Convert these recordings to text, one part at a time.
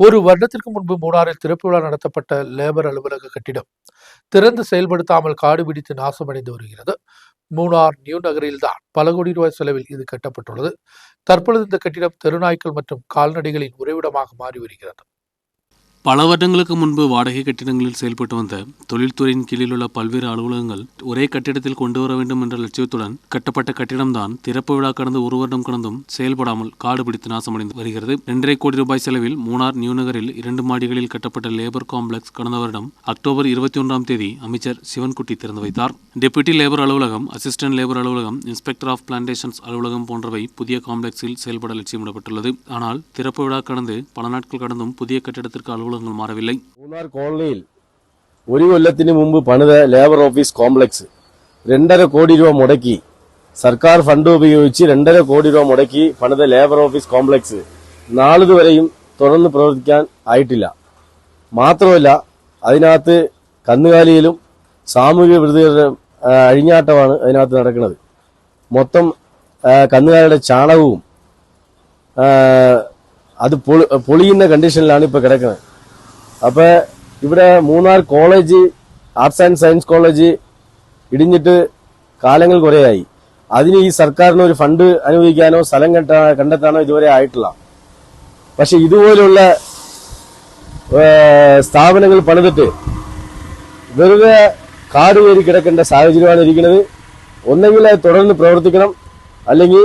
ஒரு வருடத்திற்கு முன்பு மூணாறில் திறப்பு விழா நடத்தப்பட்ட லேபர் அலுவலக கட்டிடம் திறந்து செயல்படுத்தாமல் காடு பிடித்து நாசமடைந்து வருகிறது. மூணார் நியூ நகரில்தான் பல கோடி ரூபாய் செலவில் இது கட்டப்பட்டுள்ளது. தற்பொழுது இந்த கட்டிடம் தெருநாய்க்கள் மற்றும் கால்நடைகளின் உறைவிடமாக மாறி வருகிறது. பல வருடங்களுக்கு முன்பு வாடகை கட்டிடங்களில் செயல்பட்டு வந்த தொழில்துறையின் கீழில் உள்ள பல்வேறு அலுவலகங்கள் ஒரே கட்டிடத்தில் கொண்டு வர வேண்டும் என்ற லட்சியத்துடன் கட்டப்பட்ட கட்டிடம்தான் திறப்பு விழா கடந்து ஒரு வருடம் கடந்தும் செயல்படாமல் காடு பிடித்து நாசமடைந்து வருகிறது. இரண்டரை கோடி ரூபாய் செலவில் மூணார் நியூநகரில் இரண்டு மாடிகளில் கட்டப்பட்ட லேபர் காம்ப்ளெக்ஸ் கடந்த வருடம் அக்டோபர் இருபத்தி ஒன்றாம் தேதி அமைச்சர் சிவன்குட்டி திறந்து வைத்தார். டெபுட்டி லேபர் அலுவலகம் அசிஸ்டன்ட் லேபர் அலுவலகம் இன்ஸ்பெக்டர் ஆஃப் பிளான்டேஷன்ஸ் அலுவலகம் போன்றவை புதிய காம்ப்ளெக்ஸில் செயல்பட லட்சியமிடப்பட்டுள்ளது. ஆனால் திறப்பு விழா கடந்து பல நாட்கள் கடந்தும் புதிய கட்டிடத்திற்கு அலுவலகங்கள் மாறவில்லை മൂന്നാർ കോളനിയിൽ ഒരു കൊല്ലത്തിന് മുമ്പ് പണിത ലേബർ ഓഫീസ് കോംപ്ലക്സ് രണ്ടര കോടി രൂപ മുടക്കി സർക്കാർ ഫണ്ട് ഉപയോഗിച്ച് രണ്ടര കോടി രൂപ മുടക്കി പണിത ലേബർ ഓഫീസ് കോംപ്ലക്സ് നാളിതുവരെയും തുടർന്ന് പ്രവർത്തിക്കാൻ ആയിട്ടില്ല മാത്രമല്ല അതിനകത്ത് കന്നുകാലിയിലും സാമൂഹിക വിരുദ്ധരുടെ ആ, അഴിഞ്ഞാട്ടമാണ് അതിനകത്ത് നടക്കുന്നത് മൊത്തം ആ, കന്നുകാലിയുടെ ചാണകവും ആ, അത് പൊളി- പൊളിയുന്ന കണ്ടീഷനിലാണ് ഇപ്പൊ കിടക്കുന്നത് അപ്പൊ ഇവിടെ Munnar college arts and science college ഇടിഞ്ഞിട്ട് കാലങ്ങൾ കുറേയായി. അതിന് ഈ സർക്കാരിന് ഒരു ഫണ്ട് അനുവദിക്കാനോ സ്ഥലം കെട്ടാ കണ്ടെത്താനോ ഇതുവരെ ആയിട്ടില്ല. പക്ഷെ ഇതുപോലുള്ള സ്ഥാപനങ്ങൾ പണിതിട്ട് വെറുതെ കാട് കയറി കിടക്കേണ്ട സാഹചര്യമാണ് ഇരിക്കുന്നത്. ഒന്നെങ്കിൽ തുടർന്ന് പ്രവർത്തിക്കണം. അല്ലെങ്കിൽ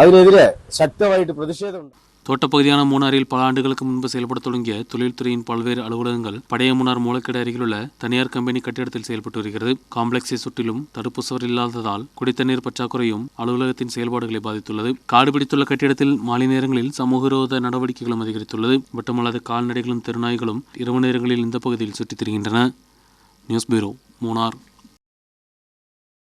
അതിനെതിരെ ശക്തമായിട്ട് പ്രതിഷേധമുണ്ട് தோட்டப்பகுதியான மூணாறில் பல ஆண்டுகளுக்கு முன்பு செயல்படத் தொடங்கிய தொழில்துறையின் பல்வேறு அலுவலகங்கள் பழைய மூணார் மூலக்கடை அருகிலுள்ள தனியார் கம்பெனி கட்டிடத்தில் செயல்பட்டு வருகிறது. காம்ப்ளெக்ஸை சுற்றிலும் தடுப்பு சுவர் இல்லாததால் குடித்தண்ணீர் பற்றாக்குறையும் அலுவலகத்தின் செயல்பாடுகளை பாதித்துள்ளது. காடு பிடித்துள்ள கட்டிடத்தில் மாலை நேரங்களில் சமூக விரோத நடவடிக்கைகளும் அதிகரித்துள்ளது. மட்டுமல்லாது கால்நடைகளும் தெருநாய்களும் இரவு நேரங்களில் இந்த பகுதியில் சுற்றித் திரிகின்றன. News bureau Munnar.